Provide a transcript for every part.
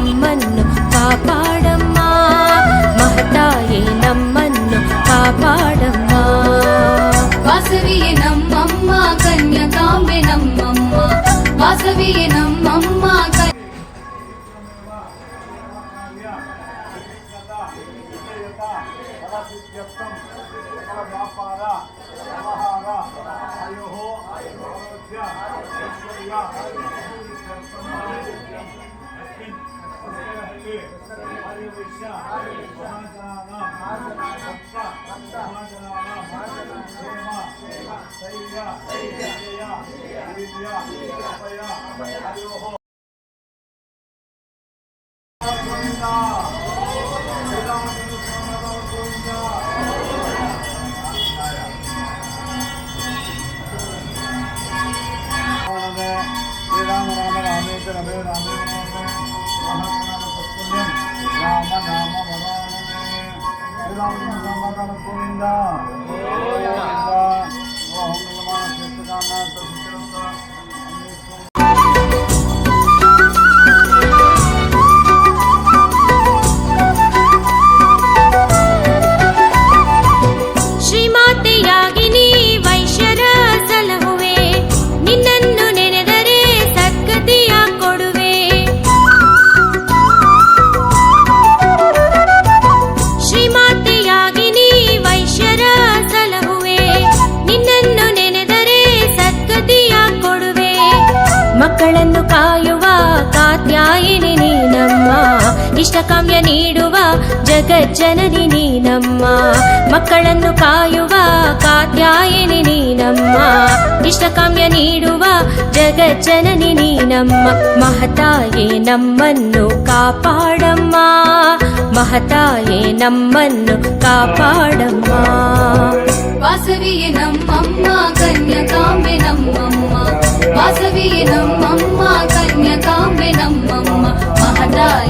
నమ్మన్ను కాపాడమ్మా మహతాయే నమ్మన్ను కాపాడమ్మా వాసవియే నమ్మమ్మ కన్యకాంబె నమ్మమ్మ వాసవియే నమ్మమ్మ వ్యాపార వ్యవహార Amen, amen. Sriramachandra స్వామి ಜಗಜ್ಜನನಿ ನೀನಮ್ಮ ಮಕ್ಕಳನ್ನು ಕಾಯುವ ಕಾತ್ಯಾಯಿನಿ ನೀನಮ್ಮ ಇಷ್ಟಕಾಮ್ಯ ನೀಡುವ ಜಗಜ್ಜನನಿ ನೀನಮ್ಮ ಮಹತಾಯೇ ನಮ್ಮನ್ನು ಕಾಪಾಡಮ್ಮ ಮಹತಾಯೇ ನಮ್ಮನ್ನು ಕಾಪಾಡಮ್ಮ ವಾಸವಿಯೇ ನಮ್ಮಮ್ಮ ಕನ್ಯಕಾಂಬೆ ನಮ್ಮಮ್ಮ ವಾಸವಿಯೇ ನಮ್ಮಮ್ಮ ಕನ್ಯಕಾಂಬೆ ನಮ್ಮಮ್ಮ ಮಹದಾಯೇ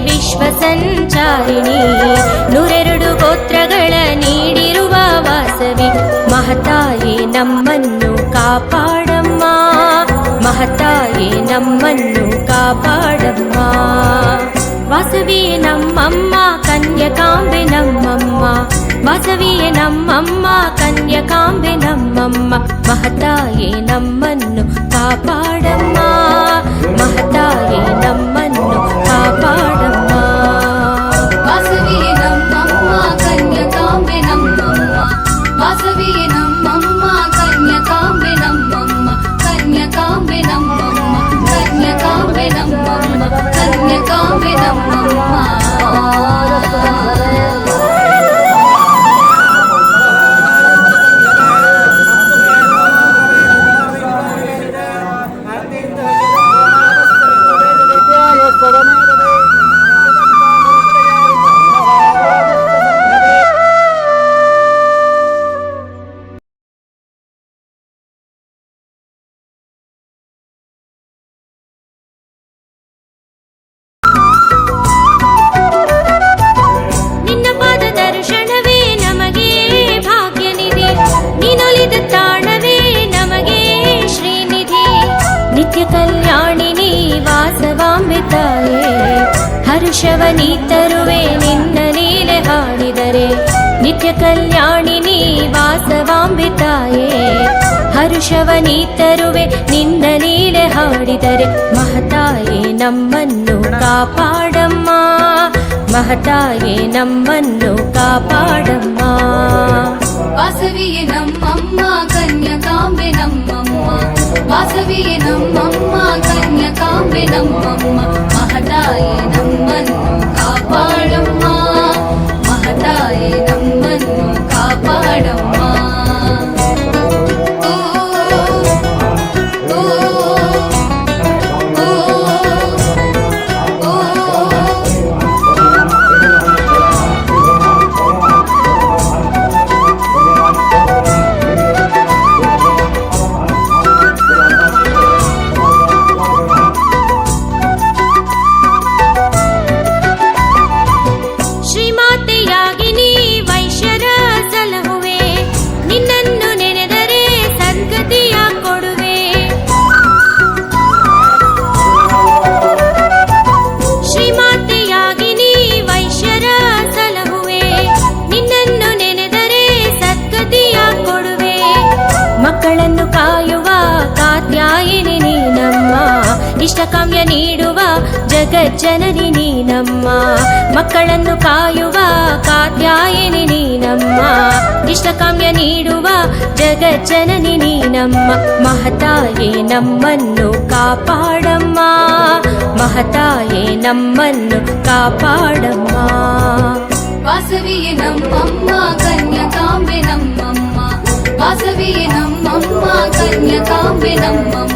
ವಿಶ್ವ ಸಂಚಾರಿಣಿ ನೂರೆರಡು ಗೋತ್ರಗಳ ನೀಡಿರುವ ವಾಸವಿ. ಮಹತಾಯೇ ನಮ್ಮನ್ನು ಕಾಪಾಡಮ್ಮ. ಮಹತಾಯೇ ನಮ್ಮನ್ನು ಕಾಪಾಡಮ್ಮ. ವಾಸವಿ ನಮ್ಮಮ್ಮ, ಕನ್ಯಕಾಂಬೆ ನಮ್ಮಮ್ಮ. ವಾಸವಿಯೇ ನಮ್ಮಮ್ಮ, ಕನ್ಯಕಾಂಬೆ ನಮ್ಮಮ್ಮ. ಮಹತಾಯೇ ನಮ್ಮನ್ನು ಕಾಪಾಡಮ್ಮ. ಮಹತಾಯೇ ನಮ್ಮನ್ನು 人 ಕಲ್ಯಾಣಿನಿ ವಾಸವಾಂಬಿತಾಯೇ ಹರ್ಷವ ನೀ ತರುವೆ, ನಿನ್ನ ನೀಲೆ ಹಾಡಿದರೆ. ನಿತ್ಯ ಕಲ್ಯಾಣಿನಿ ವಾಸವಾಂಬಿತಾಯೇ ಹರ್ಷವ ನೀ ತರುವೆ, ನಿನ್ನ ನೀಲೆ ಹಾಡಿದರೆ. ಮಹತಾಯೇ, ನಮ್ಮನ್ನು ಕಾಪಾಡಮ್ಮ. ಮಹತಾಯೇ, ನಮ್ಮನ್ನು ಕಾಪಾಡಮ್ಮ. ವಾಸವಿಯೇ ನಮ್ಮಮ್ಮ, ಕನ್ಯಕಾಂಬೆ ನಮ್ಮಮ್ಮ ನೀಡುವ ಜಗಜ್ಜನನಿ ನೀನಮ್ಮ ಮಕ್ಕಳನ್ನು ಕಾಯುವ ಕಾತ್ಯಾಯಿನಿ ನೀನಮ್ಮ ಇಷ್ಟಕಾಮ್ಯ ನೀಡುವ ಜಗಜ್ಜನನಿ ನೀನಮ್ಮ ಮಹತಾಯೇ ನಮ್ಮನ್ನು ಕಾಪಾಡಮ್ಮ ಮಹತಾಯೇ ನಮ್ಮನ್ನು ಕಾಪಾಡಮ್ಮ ವಾಸವಿಯೇ ನಮ್ಮಮ್ಮ ಕನ್ಯಕಾಂಬೆ ನಮ್ಮಮ್ಮ ವಾಸವಿಯೇ ನಮ್ಮಮ್ಮ ಕನ್ಯಕಾಂಬೆ ನಮ್ಮಮ್ಮ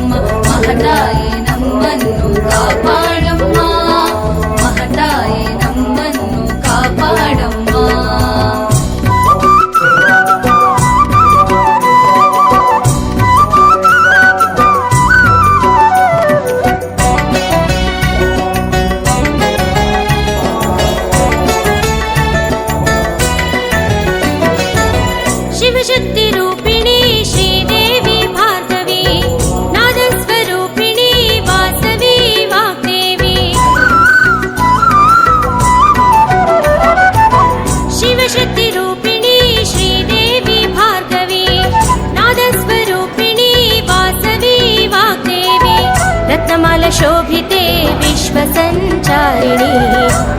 ಶೋಭಿತೆ ವಿಶ್ವ ಸಂಚಾರಿಣಿ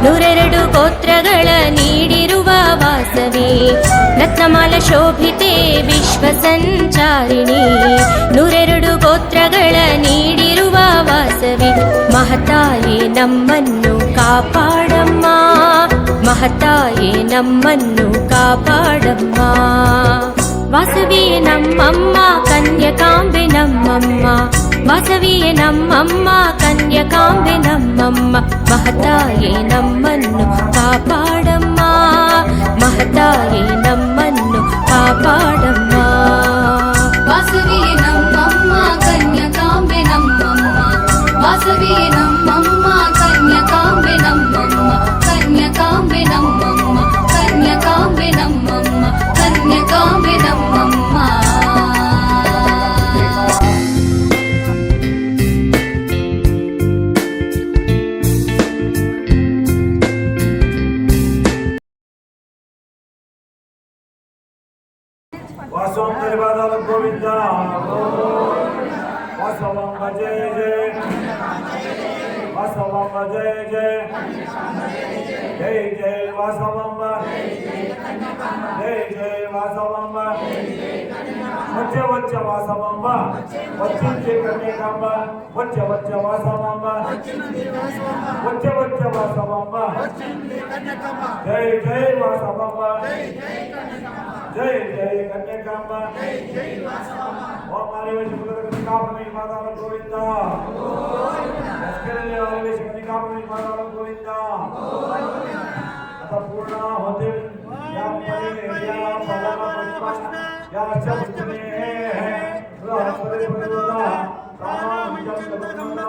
ನೂರೆರಡು ಗೋತ್ರಗಳ ನೀಡಿರುವ ವಾಸವಿ. ರತ್ನಮಾಲ ಶೋಭಿತೆ ವಿಶ್ವ ಸಂಚಾರಿಣಿ ನೂರೆರಡು ಗೋತ್ರಗಳ ನೀಡಿರುವ ವಾಸವಿ. ಮಹತಾಯಿ ನಮ್ಮನ್ನು ಕಾಪಾಡಮ್ಮ. ಮಹತಾಯಿ ನಮ್ಮನ್ನು ಕಾಪಾಡಮ್ಮ. ವಾಸವಿ ನಮ್ಮಮ್ಮ, ಕನ್ಯಕಾಂಬೆ ನಮ್ಮಮ್ಮ. ವಾಸವಿಯೇ ನಮ್ಮಮ್ಮ ಕನ್ಯಕಾಂಬೆ ನಮ್ಮಮ್ಮ ಮಹತಾಯೇ ನಮ್ಮನ್ನು ಕಾಪಾಡಮ್ಮ ಮಹತಾಯೇ ನಮ್ಮನ್ನು ಕಾಪಾಡಮ್ಮ ವಾಸವಿಯೇ ನಮ್ಮಮ್ಮ ಕನ್ಯಕಾಂಬೆ ನಮ್ಮಮ್ಮ ವಾಸವಿಯೇ ನಮ್ಮಮ್ಮ ಕನ್ಯಕಾಂಬೆ ನಮ್ಮಮ್ಮ ಕನ್ಯಕಾಂಬೆ ನಮ್ಮಮ್ಮ వాసవం వచ్చే వచ్చే వాసవం వచ్చింది కన్యకాంబ వచ్చే వచ్చే వాసవం వచ్చే వచ్చే వాసవం జై జై వాసవం జై జై కన్యకాంబ ఓం ఆదివేశ కన్యకాంబ మాతాల గోవింద. మాతాల గోవింద. అత పూర్ణ హోతే యా పరే యా పరమ పుష్ప యా చమునే రాపరే పరుదా రామం జగదంబా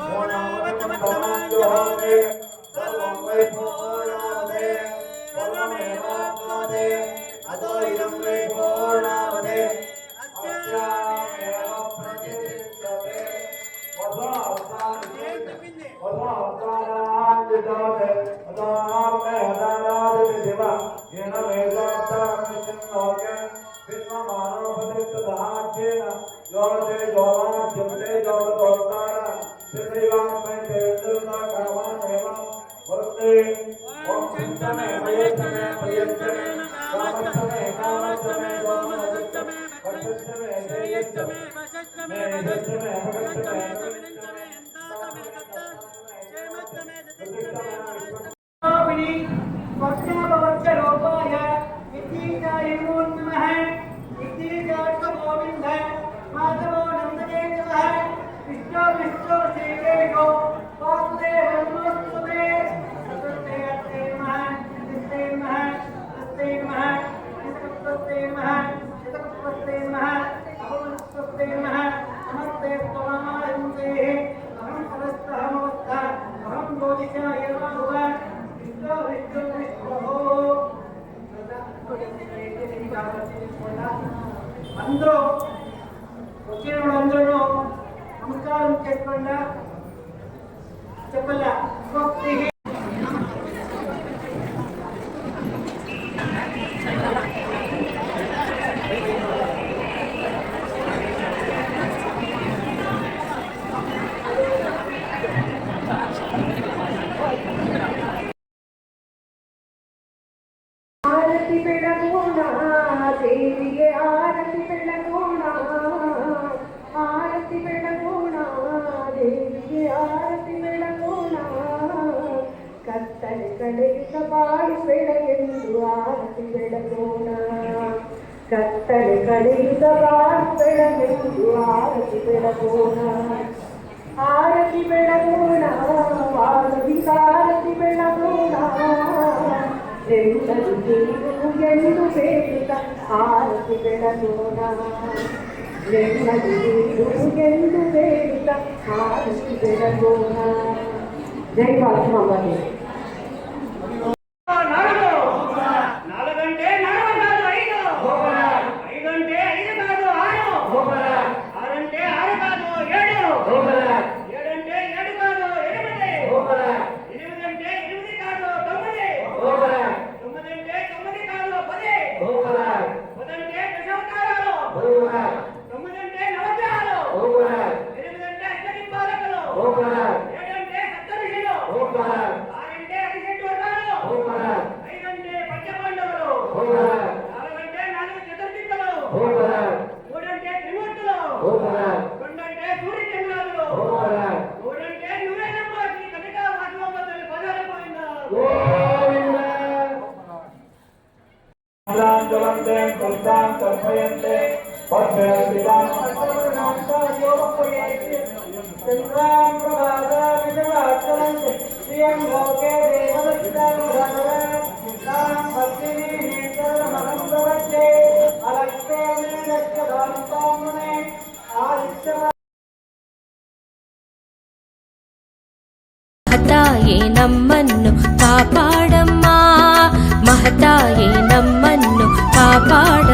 ఓం నమః సర్వం వై పూర్ణాదే సర్వమేవాత్మదే అదో ఇదం जात अदाप में हदानाद विधिवा येन मेधाता मिचन्नोक्य विश्वमानोपदित धाच्येन योते जोवान चित्ते जोवदोत्तार श्रीवान में देवता कर्मान एवं वर्ते ओम चिंतने प्रयत्ने प्रयत्ने कामत्तमे कामत्तमे कामत्तमे कर्तव्यमे श्रेयत्तमे मशत्तमे मशत्तमे भगत्तमे ಕತ್ತಲೆ ಕಳೆಯುತ್ತ ಬಾಳು ಬೆಳಗೆಂದು ಆರತಿ ಬೆಳಗೋಣ ಆರತಿ ಬೆಳಗೋಣ ಆರತಿ ಬೆಳಗೋಣ ಎಂದಲು ನೀನು ಎಂದು ಬೇಡ ಆರತಿ ಬೆಳಗೋಣ ಎಂದಲು ನೀನು ಎಂದು ಬೇಡ ಆರತಿ ಬೆಳಗೋಣ ಜೈ ಮಾತೃ మహతాయే శ్రియం కాపాడమ్మా. మహతాయే భగవాన్ కాపాడ